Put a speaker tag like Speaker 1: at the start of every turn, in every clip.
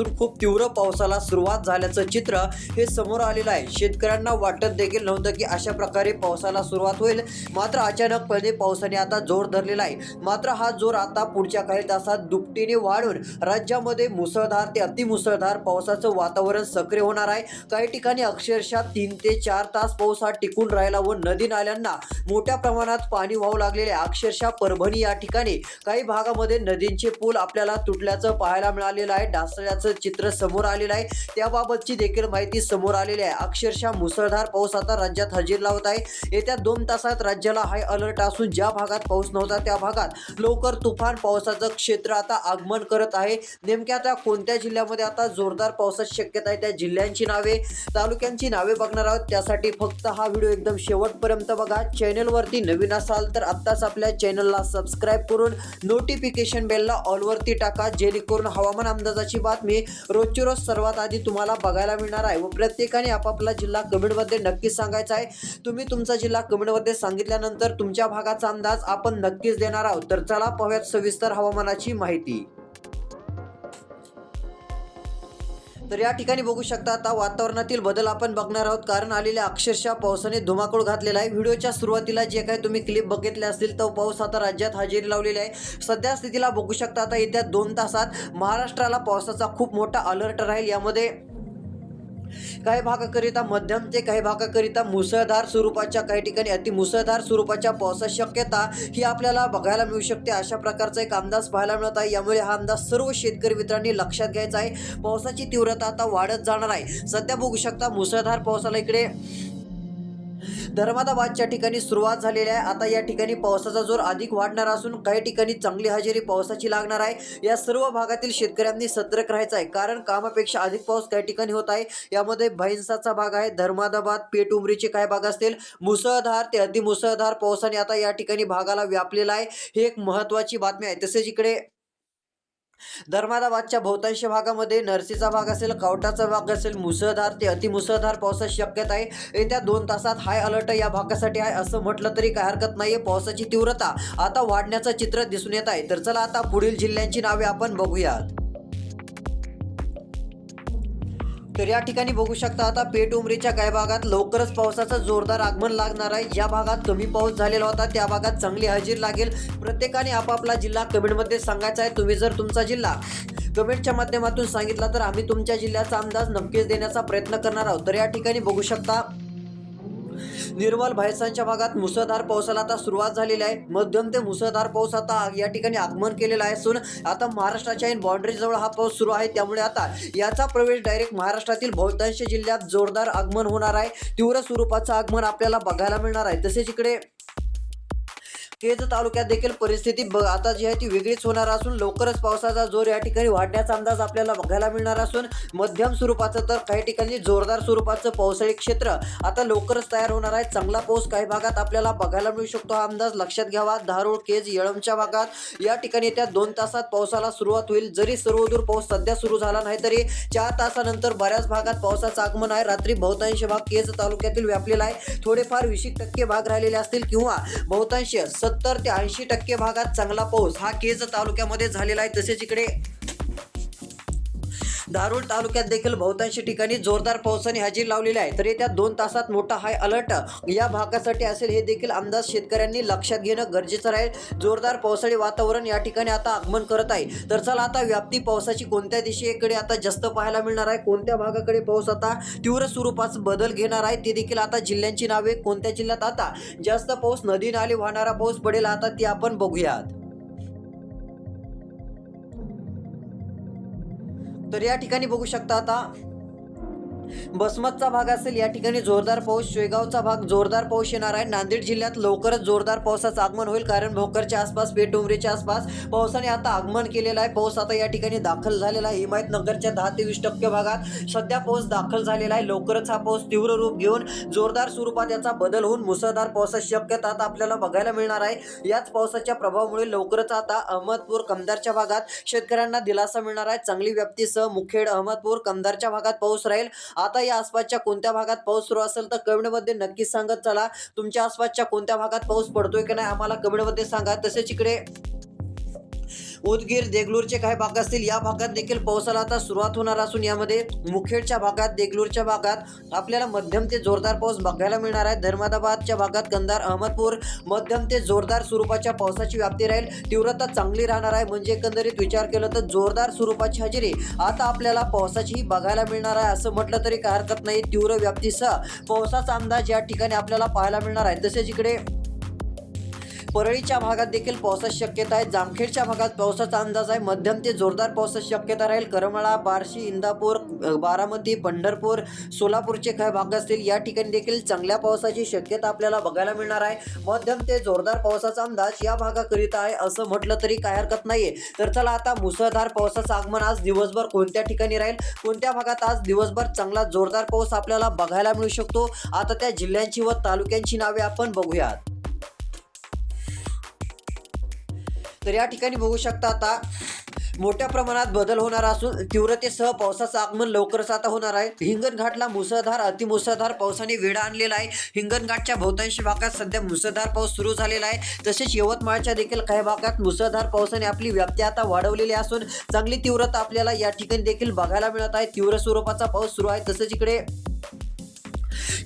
Speaker 1: असून खूप तीव्र पावसाला सुरुवात झाल्याचं चित्र हे समोर आलेलं आहे. शेतकऱ्यांना वाटत देखील नव्हतं की अशा प्रकारे पावसाला सुरुवात होईल. मात्र अचानकपणे पावसाने आता जोर धरलेला आहे. मात्र हा जोर आता पुढच्या काही तासात दुपटीने वाढून राज्यामध्ये मुसळधार ते अतिमुसळधार पावसाचं वातावरण सक्रिय होणार आहे. काही ठिकाणी अक्षरशः तीन ते चार तास पाऊस हा टिकून राहिला व नदी नाल्यांना मोठ्या प्रमाणात पाणी वाहू लागलेले आहे. अक्षरशः परभणी या ठिकाणी काही भागामध्ये नदींचे पूल आपल्याला तुटल्याचं पाहायला मिळालेलं आहे. पावसाचं चित्र समोर आलेलं आहे. त्याबाबतची देखील माहिती समोर आलेली आहे. अक्षरशः मुसळधार पाऊस आता राज्यात हजेर लावत आहे. येत्या दोन तासात राज्याला हाय अलर्ट असून ज्या भागात पाऊस नव्हता त्या भागात लवकर तुफान पावसाचं क्षेत्र आता आगमन करत आहे. नेमक्या त्या कोणत्या जिल्ह्यामध्ये आता जोरदार पावसाची शक्यता आहे त्या जिल्ह्यांची नावे तालुक्यांची नावे बघणार आहोत. त्यासाठी फक्त हा व्हिडिओ एकदम शेवटपर्यंत बघा. चॅनलवरती नवीन असाल तर आत्ताच आपल्या चॅनलला सबस्क्राईब करून नोटिफिकेशन बेलला ऑलवरती टाका. जेणेकरून हवामान अंदाजाची बातमी रोजची रोज सर्वात आधी तुम्हाला बघायला मिळणार आहे व प्रत्येकाने आपापला जिल्हा कमेंटमध्ये नक्कीच सांगायचा आहे. तुम्ही तुमचा जिल्हा कमेंटमध्ये सांगितल्यानंतर तुमच्या भागाचा अंदाज आपण नक्कीच देणार आहोत. तर चला पाहूयात सविस्तर हवामानाची माहिती. तर या ठिकाणी बघू शकता आता वातावरणातील बदल आपण बघणार आहोत. कारण आलेल्या अक्षरशः पावसाने धुमाकूळ घातलेला आहे. व्हिडिओच्या सुरुवातीला जे काही तुम्ही क्लिप बघितले असतील तो पाऊस आता राज्यात हजेरी लावलेली आहे. सध्या स्थितीला बघू शकता आता येत्या दोन तासात महाराष्ट्राला पावसाचा खूप मोठा अलर्ट राहील. यामध्ये काही भागाकरिता मध्यम ते काही भागाकरिता मुसळधार स्वरूपाच्या काही ठिकाणी अति मुसळधार स्वरूपाच्या पावसाची शक्यता ही आपल्याला बघायला मिळू शकते. अशा प्रकारचा एक अंदाज पाहायला मिळत आहे. यामुळे हा अंदाज सर्व शेतकरी मित्रांनी लक्षात घ्यायचा आहे. पावसाची तीव्रता आता वाढत जाणार आहे. सध्या बघू शकता मुसळधार पावसाला इकडे धर्मादाबादच्या ठिकाणी सुरुवात झालेली आहे. आता या ठिकाणी पावसाचा जोर अधिक वाढणार असून काही ठिकाणी चांगली हजेरी पावसाची लागणार आहे. या सर्व भागातील शेतकऱ्यांनी सतर्क राहायचं आहे. कारण कामापेक्षा अधिक पाऊस काही ठिकाणी होत आहे. यामध्ये भैंसाचा भाग आहे. धर्मादाबाद पेट उमरीचे काय भाग असतील. मुसळधार ते अतिमुसळधार पावसाने आता या ठिकाणी भागाला व्यापलेला आहे. ही एक महत्त्वाची बातमी आहे. तसेच इकडे धर्मादाबादच्या बहुतांश भागामध्ये नरसीचा भाग असेल कवटाचा भाग असेल मुसळधार ते अतिमुसळधार पावसाची शक्यता आहे. येत्या दोन तासात हाय अलर्ट या भागासाठी आहे असं म्हटलं तरी काय हरकत नाहीये. पावसाची तीव्रता आता वाढण्याचं चित्र दिसून येत आहे. तर चला आता पुढील जिल्ह्यांची नावे आपण बघूयात. तर या ठिकाणी बघू शकता आता पेट उमरीच्या काही भागात लवकरच पावसाचं जोरदार आगमन लागणार आहे. ज्या भागात कमी पाऊस झालेला होता त्या भागात चांगली हजेरी लागेल. प्रत्येकाने आपापला जिल्हा कमेंटमध्ये सांगायचा आहे. तुम्ही जर तुमचा जिल्हा कमेंटच्या माध्यमातून सांगितला तर आम्ही तुमच्या जिल्ह्याचा अंदाज नक्कीच देण्याचा प्रयत्न करणार आहोत. तर या ठिकाणी बघू शकता निर्मल भायसांच्या भागात मुसळधार पावसाला आता सुरुवात झालेली आहे. मध्यम ते मुसळधार पाऊस आता या ठिकाणी आगमन केलेला आहे. असून आता महाराष्ट्राच्या बाउंड्री जवळ हा पाऊस सुरू आहे. त्यामुळे आता याचा प्रवेश डायरेक्ट महाराष्ट्रातील बहुतांश जिल्ह्यात जोरदार आगमन होणार आहे. तीव्र स्वरूपाचं आगमन आपल्याला बघायला मिळणार आहे. तसेच इकडे केज तालुक्यात देखील परिस्थिती ब आता जी आहे ती वेगळीच होणार असून लवकरच पावसाचा जोर या ठिकाणी वाढण्याचा अंदाज आपल्याला बघायला मिळणार असून मध्यम स्वरूपाचं तर काही ठिकाणी जोरदार स्वरूपाचं पावसाळी क्षेत्र आता लवकरच तयार होणार आहे. चांगला पाऊस काही भागात आपल्याला बघायला मिळू शकतो. हा अंदाज लक्षात घ्यावा. धारूळ केज येळमच्या भागात या ठिकाणी येत्या दोन तासात पावसाला सुरुवात होईल. जरी सर्वदूर पाऊस सध्या सुरू झाला नाही तरी चार तासानंतर बऱ्याच भागात पावसाचं आगमन आहे. रात्री बहुतांश भाग केज तालुक्यातील व्यापलेला आहे. थोडेफार वीस टक्के भाग राहिलेले असतील किंवा बहुतांश सत्तर ते ऐंशी टक्के भागात चांगला पाऊस हा केज तालुक्यामध्ये झालेला आहे. तसेच इकडे धारूर तालुक्यात देखील बहुतांश ठिकाणी जोरदार पावसाने हजेरी लावलेली आहे. तर येत्या दोन तासात मोठा हाय अलर्ट या भागासाठी असेल हे देखील अंदाज शेतकऱ्यांनी लक्षात घेणं गरजेचं राहील. जोरदार पावसाळी वातावरण या ठिकाणी आता आगमन करत आहे. तर चला आता व्याप्ती पावसाची कोणत्या दिशेकडे आता जास्त पाहायला मिळणार आहे? कोणत्या भागाकडे पाऊस आता तीव्र स्वरूपात बदल घेणार आहे? ते देखील आता जिल्ह्यांची नावे कोणत्या जिल्ह्यात आता जास्त पाऊस नदी नाले वाहणारा पाऊस पडेल आता ती आपण बघूयात. तर या ठिकाणी बघू शकता आता बसमतचा भाग असेल या ठिकाणी जोरदार पाऊस शेगावचा भाग जोरदार पाऊस येणार आहे. नांदेड जिल्ह्यात लवकरच जोरदार पावसाचं आगमन होईल कारण भोकरच्या आसपास पेटुंबरीच्या आसपास पावसाने आता आगमन केलेलं आहे. पाऊस आता या ठिकाणी दाखल झालेला आहे. हिमायतनगरच्या दहा ते वीस टक्के भागात सध्या पाऊस दाखल झालेला आहे. लवकरच हा पाऊस तीव्र रूप घेऊन जोरदार स्वरूपात याचा बदल होऊन मुसळधार पावसाची शक्यता आता आपल्याला बघायला मिळणार आहे. याच पावसाच्या प्रभावामुळे लवकरच आता अहमदपूर कमदारच्या भागात शेतकऱ्यांना दिलासा मिळणार आहे. चांगली व्याप्तीसह मुखेड अहमदपूर कमदारच्या भागात पाऊस राहील. आता या आसपासच्या कोणत्या भागात पाऊस सुरू असेल तर कमेंटमध्ये नक्कीच सांगत चला. तुमच्या आसपासच्या कोणत्या भागात पाऊस पडतोय की नाही आम्हाला कमेंटमध्ये सांगा. तसेच इकडे उदगीर देगलूरचे काही भाग असतील या भागात देखील पावसाला आता सुरुवात होणार असून यामध्ये मुखेडच्या भागात देगलूरच्या भागात आपल्याला मध्यम ते जोरदार पाऊस बघायला मिळणार आहे. धर्मादाबादच्या भागात कंधार अहमदपूर मध्यम ते जोरदार स्वरूपाच्या पावसाची व्याप्ती राहील. तीव्रता चांगली राहणार आहे. म्हणजे एकंदरीत विचार केला तर जोरदार स्वरूपाची हजेरी आता आपल्याला पावसाचीही बघायला मिळणार आहे. असं म्हटलं तरी काय हरकत नाही. तीव्र व्याप्तीसह पावसाचा अंदाज या ठिकाणी आपल्याला पाहायला मिळणार आहे. तसेच इकडे परळीच्या भागात देखील पावसाची शक्यता आहे. जामखेडच्या भागात पावसाचा अंदाज आहे. मध्यम ते जोरदार पावसाची शक्यता राहील. करमाळा बार्शी इंदापूर बारामती पंढरपूर सोलापूरचे काही भाग असतील या ठिकाणी देखील चांगल्या पावसाची शक्यता आपल्याला बघायला मिळणार आहे. मध्यम ते जोरदार पावसाचा अंदाज या भागाकरिता आहे असं म्हटलं तरी काय हरकत नाहीये. तर चला आता मुसळधार पावसाचं आगमन आज दिवसभर कोणत्या ठिकाणी राहील? कोणत्या भागात आज दिवसभर चांगला जोरदार पाऊस आपल्याला बघायला मिळू शकतो? आता त्या जिल्ह्यांची व तालुक्यांची नावे आपण बघूयात. तर या ठिकाणी बघू शकता आता मोठ्या प्रमाणात बदल होणार असून तीव्रतेसह पावसाचं आगमन लवकरच आता होणार आहे. हिंगणघाटला मुसळधार अतिमुसळधार पावसाने वेढा आणलेला आहे. हिंगणघाटच्या बहुतांश भागात सध्या मुसळधार पाऊस सुरू झालेला आहे. तसेच यवतमाळच्या देखील काही भागात मुसळधार पावसाने आपली व्याप्ती आता वाढवलेली असून चांगली तीव्रता आपल्याला या ठिकाणी देखील बघायला मिळत आहे. तीव्र स्वरूपाचा पाऊस सुरू आहे. तसेच इकडे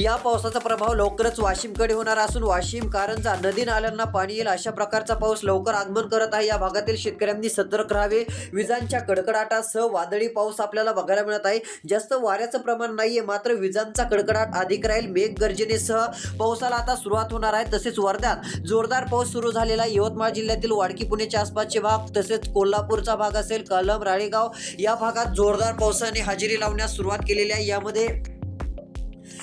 Speaker 1: या पावसाचा प्रभाव लवकरच वाशिमकडे होणार असून वाशिम कारंजा नदी नाल्यांना पाणी येईल अशा प्रकारचा पाऊस लवकर आगमन करत आहे. या भागातील शेतकऱ्यांनी सतर्क राहावे. विजांच्या कडकडाटासह वादळी पाऊस आपल्याला बघायला मिळत आहे. जास्त वाऱ्याचं प्रमाण नाहीये मात्र विजांचा कडकडाट अधिक राहील मेघ गर्जनेसह. पावसाला आता सुरुवात होणार आहे. तसेच वर्ध्यात जोरदार पाऊस सुरू झालेला आहे. यवतमाळ जिल्ह्यातील वाडकी पुणेच्या आसपासचे भाग तसेच कोल्हापूरचा भाग असेल कलम राळेगाव या भागात जोरदार पावसाने हजेरी लावण्यास सुरुवात केलेली आहे. यामध्ये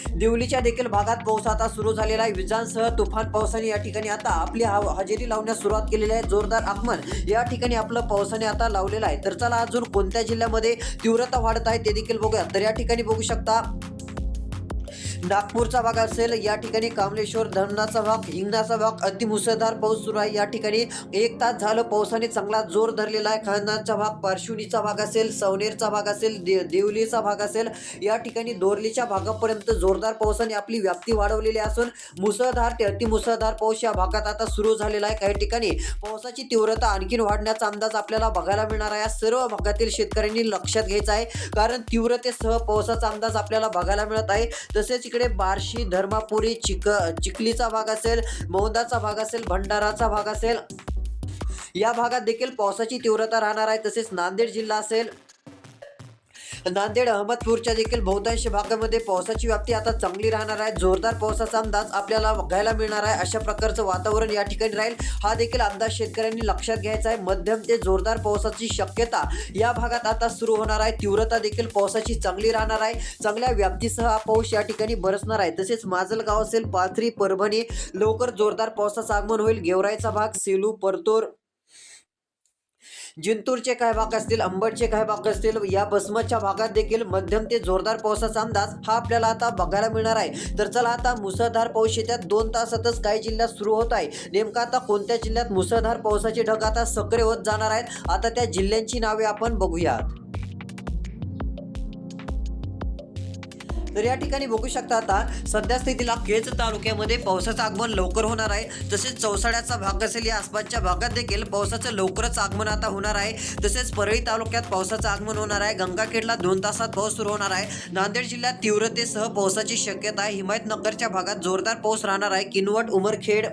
Speaker 1: दिवलीच्या देखील भागात पाऊस आता सुरू झालेला आहे. विजांसह तुफान पावसाने या ठिकाणी आता आपली हजेरी लावण्यास सुरुवात केलेली आहे. जोरदार आगमन या ठिकाणी आपलं पावसाने आता लावलेलं आहे. तर चला अजून कोणत्या जिल्ह्यामध्ये तीव्रता वाढत आहे ते देखील बघूया तर या ठिकाणी बघू शकता नागपूरचा भाग असेल या ठिकाणी कामलेश्वर धरणाचा भाग हिंगणाचा भाग अतिमुसळधार पाऊस सुरू आहे. या ठिकाणी एक तास झालं पावसाने चांगला जोर धरलेला आहे. खानाचा भाग पार्श्वनीचा भाग असेल सवनेरचा भाग असेल दे देवलीचा भाग असेल या ठिकाणी दोरलीच्या भागापर्यंत जोरदार पावसाने आपली व्याप्ती वाढवलेली असून मुसळधार ते अतिमुसळधार पाऊस या भागात आता सुरू झालेला आहे. काही ठिकाणी पावसाची तीव्रता आणखीन वाढण्याचा अंदाज आपल्याला बघायला मिळणार आहे. या सर्व भागातील शेतकऱ्यांनी लक्षात घ्यायचं आहे. कारण तीव्रतेसह पावसाचा अंदाज आपल्याला बघायला मिळत आहे. तसेच इकडे बार्शी धर्मापुरी चिक चिखलीचा भाग असेल मौदाचा भाग असेल भंडाराचा भाग असेल. या भागात देखील पावसाची तीव्रता राहणार आहे. तसेच नांदेड जिल्हा असेल नांदेड अहमदपूरच्या देखील बहुतांश भागामध्ये पावसाची व्याप्ती आता चांगली राहणार आहे. जोरदार पावसाचा अंदाज आपल्याला बघायला मिळणार आहे. अशा प्रकारचं वातावरण या ठिकाणी राहील. हा देखील अंदाज शेतकऱ्यांनी लक्षात घ्यायचा आहे. मध्यम ते जोरदार पावसाची शक्यता या भागात आता सुरू होणार आहे. तीव्रता देखील पावसाची चांगली राहणार आहे. चांगल्या व्याप्तीसह हा पाऊस या ठिकाणी बरसणार आहे. तसेच माजलगाव असेल पाथरी परभणी लवकर जोरदार पावसाचं आगमन होईल. गेवरायचा भाग सेलू परतूर जिंतूरचे काय भाग असतील अंबडचे काय भाग असतील या बसमतच्या भागात देखील मध्यम ते जोरदार पावसाचा अंदाज हा आपल्याला आता बघायला मिळणार आहे. तर चला आता मुसळधार पाऊस येत्या दोन तासातच काही जिल्ह्यात सुरू होत आहे. नेमका आता कोणत्या जिल्ह्यात मुसळधार पावसाचे ढग आता सक्रिय होत जाणार आहेत? आता त्या जिल्ह्यांची नावे आपण बघूयात. तर या ठिकाणी बघू शकता आता सध्या स्थितीला केज तालुक्यामध्ये पावसाचं आगमन लवकर होणार आहे. तसेच चौसाड्याचा भाग असेल या आसपासच्या भागात देखील पावसाचं लवकरच आगमन आता होणार आहे. तसेच परळी तालुक्यात पावसाचं आगमन होणार आहे. गंगाखेडला दोन तासात पाऊस सुरू होणार आहे. नांदेड जिल्ह्यात तीव्रतेसह पावसाची शक्यता आहे. हिमायतनगरच्या भागात जोरदार पाऊस राहणार आहे. किनवट उमरखेड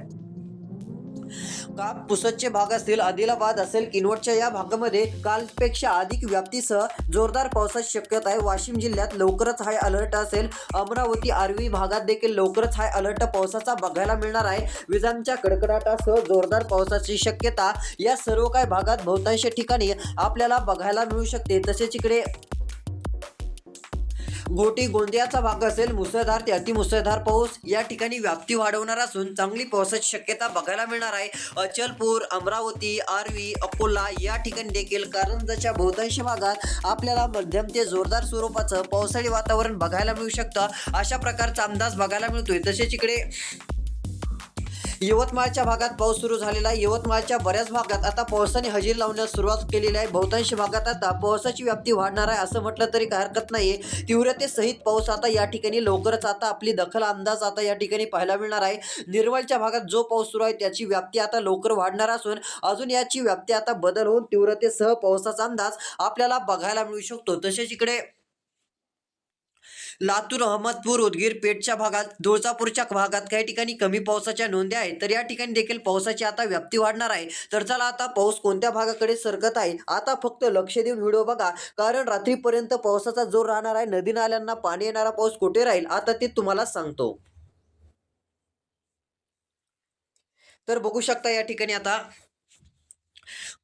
Speaker 1: काप पुसदचे भाग असतील आदिलाबाद असेल किनवटच्या या भागामध्ये कालपेक्षा अधिक व्याप्तीसह जोरदार पावसाची शक्यता आहे. वाशिम जिल्ह्यात लवकरच हाय अलर्ट असेल. अमरावती आर्वी भागात देखील लवकरच हाय अलर्ट पावसाचा बघायला मिळणार आहे. विजांच्या कडकडाटासह जोरदार पावसाची शक्यता या सर्व काही भागात बहुतांश ठिकाणी आपल्याला बघायला मिळू शकते. तसेच इकडे गोटी गोंदियाचा भाग असेल मुसळधार ते अतिमुसळधार पाऊस या ठिकाणी व्याप्ती वाढवणार असून चांगली पावसाची शक्यता बघायला मिळणार आहे. अचलपूर अमरावती आर्वी अकोला या ठिकाणी देखील कारंजाच्या बहुतांश भागात आपल्याला मध्यम ते जोरदार स्वरूपाचं पावसाळी वातावरण बघायला मिळू शकतं. अशा प्रकारचा अंदाज बघायला मिळतोय. तसेच इकडे यवतमाळच्या भागात पाऊस सुरू झालेला आहे. यवतमाळच्या बऱ्याच भागात आता पावसाने हजेरी लावण्यास सुरुवात केलेली आहे. बहुतांश भागात आता पावसाची व्याप्ती वाढणार आहे असं म्हटलं तरी काय हरकत नाही तीव्रतेसहित पाऊस आता या ठिकाणी लवकरच आता आपली दखल अंदाज आता या ठिकाणी पाहायला मिळणार आहे. निर्मलच्या भागात जो पाऊस सुरू आहे त्याची व्याप्ती आता लवकर वाढणार असून अजून याची व्याप्ती आता बदल होऊन तीव्रतेसह पावसाचा अंदाज आपल्याला बघायला मिळू शकतो. तसेच इकडे लातूर अहमदपूर उदगीर पेठच्या भागात तुळजापूरच्या भागात काही ठिकाणी कमी पावसाच्या नोंदी आहेत. तर या ठिकाणी देखील पावसाची आता व्याप्ती वाढणार आहे. तर चला आता पाऊस कोणत्या भागाकडे सरकत आहे आता फक्त लक्ष देऊन व्हिडिओ बघा. कारण रात्रीपर्यंत पावसाचा जोर राहणार आहे. नदी नाल्यांना पाणी येणारा पाऊस कुठे राहील आता ते तुम्हाला सांगतो. तर बघू शकता या ठिकाणी आता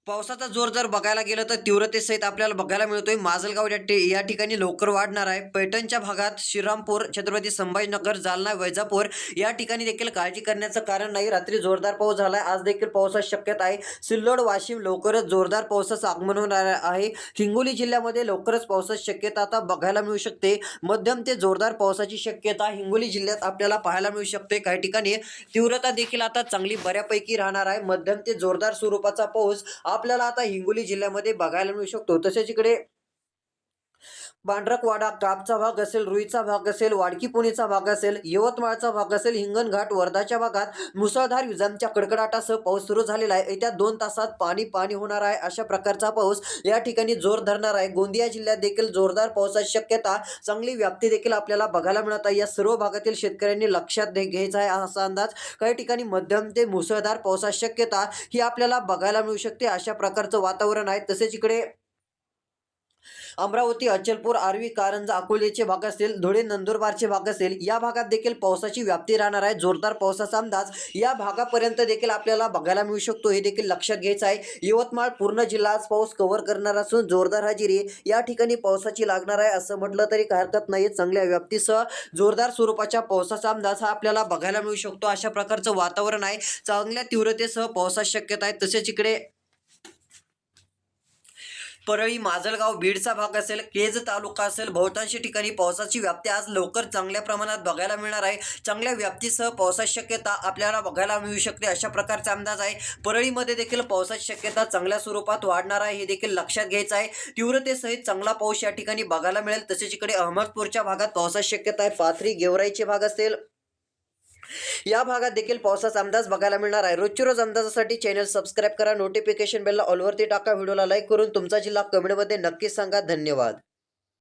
Speaker 1: पावसाचा जोर जर बघायला गेलं तर तीव्रतेसहित आपल्याला बघायला मिळतोय. माजलगाव या या ठिकाणी लवकर वाढणार आहे. पैठणच्या भागात श्रीरामपूर छत्रपती संभाजीनगर जालना वैजापूर या ठिकाणी देखील काळजी करण्याचं कारण नाही. रात्री जोरदार पाऊस झालाय. आज देखील पावसाची शक्यता आहे. सिल्लोड वाशिम लवकरच जोरदार पावसाचं आगमन होणार आहे. हिंगोली जिल्ह्यामध्ये लवकरच पावसाची शक्यता आता बघायला मिळू शकते. मध्यम ते जोरदार पावसाची शक्यता हिंगोली जिल्ह्यात आपल्याला पाहायला मिळू शकते. काही ठिकाणी तीव्रता देखील आता चांगली बऱ्यापैकी राहणार आहे. मध्यम ते जोरदार स्वरूपाचा पाऊस आपल्याला आता हिंगोली जिल्ह्यामध्ये बघायला मिळू शकतो. तसेच इकडे बांड्रकवाडा कापचा भाग असेल रुईचा भाग असेल वाडकी पुणेचा भाग असेल यवतमाळचा भाग असेल हिंगणघाट वर्धाच्या भागात मुसळधार विजांच्या कडकडाटासह पाऊस सुरू झालेला आहे. येत्या दोन तासात पाणी पाणी होणार आहे अशा प्रकारचा पाऊस या ठिकाणी जोर धरणार आहे. गोंदिया जिल्ह्यात देखील जोरदार पावसाची शक्यता चांगली व्याप्ती देखील आपल्याला बघायला मिळत आहे. या सर्व भागातील शेतकऱ्यांनी लक्षात घ्यायचा आहे असा अंदाज. काही ठिकाणी मध्यम ते मुसळधार पावसाची शक्यता ही आपल्याला बघायला मिळू शकते अशा प्रकारचं वातावरण आहे. तसेच इकडे अमरावती अचलपूर आर्वी कारंजा अकोलेचे भाग असेल धुळे नंदुरबारचे भाग असेल या भागात देखील पावसाची व्याप्ती राहणार आहे. जोरदार पावसाचा अंदाज या भागापर्यंत देखील आपल्याला बघायला मिळू शकतो. हे देखील लक्षात घ्यायचं आहे. यवतमाळ पूर्ण जिल्हा आज पाऊस कव्हर करणार असून जोरदार हजेरी या ठिकाणी पावसाची लागणार आहे असं म्हटलं तरी काय हरकत नाही चांगल्या व्याप्तीसह जोरदार स्वरूपाच्या पावसाचा अंदाज हा आपल्याला बघायला मिळू शकतो. अशा प्रकारचं वातावरण आहे. चांगल्या तीव्रतेसह पावसाची शक्यता आहे. तसेच इकडे परळी माजलगाव बीडचा भाग असेल केज तालुका असेल बहुतांश ठिकाणी पावसाची व्याप्ती आज लवकर चांगल्या प्रमाणात बघायला मिळणार आहे. चांगल्या व्याप्तीसह पावसाची शक्यता आपल्याला बघायला मिळू शकते अशा प्रकारचा अंदाज आहे. परळीमध्ये देखील पावसाची शक्यता चांगल्या स्वरूपात वाढणार आहे हे देखील लक्षात घ्यायचं आहे. तीव्रतेसहित चांगला पाऊस या ठिकाणी बघायला मिळेल. तसेच इकडे अहमदपूरच्या भागात पावसाची शक्यता आहे. पाथरी गेवराईचे भाग असेल या भागात देखील पावसाचा अंदाज बघायला मिळणार आहे. रोजची रोज अंदाजासाठी चॅनल सबस्क्राईब करा. नोटिफिकेशन बेलला ऑलवरती टाका. व्हिडिओला लाईक करून तुमचा जिल्हा कमेंटमध्ये नक्कीच सांगा. धन्यवाद.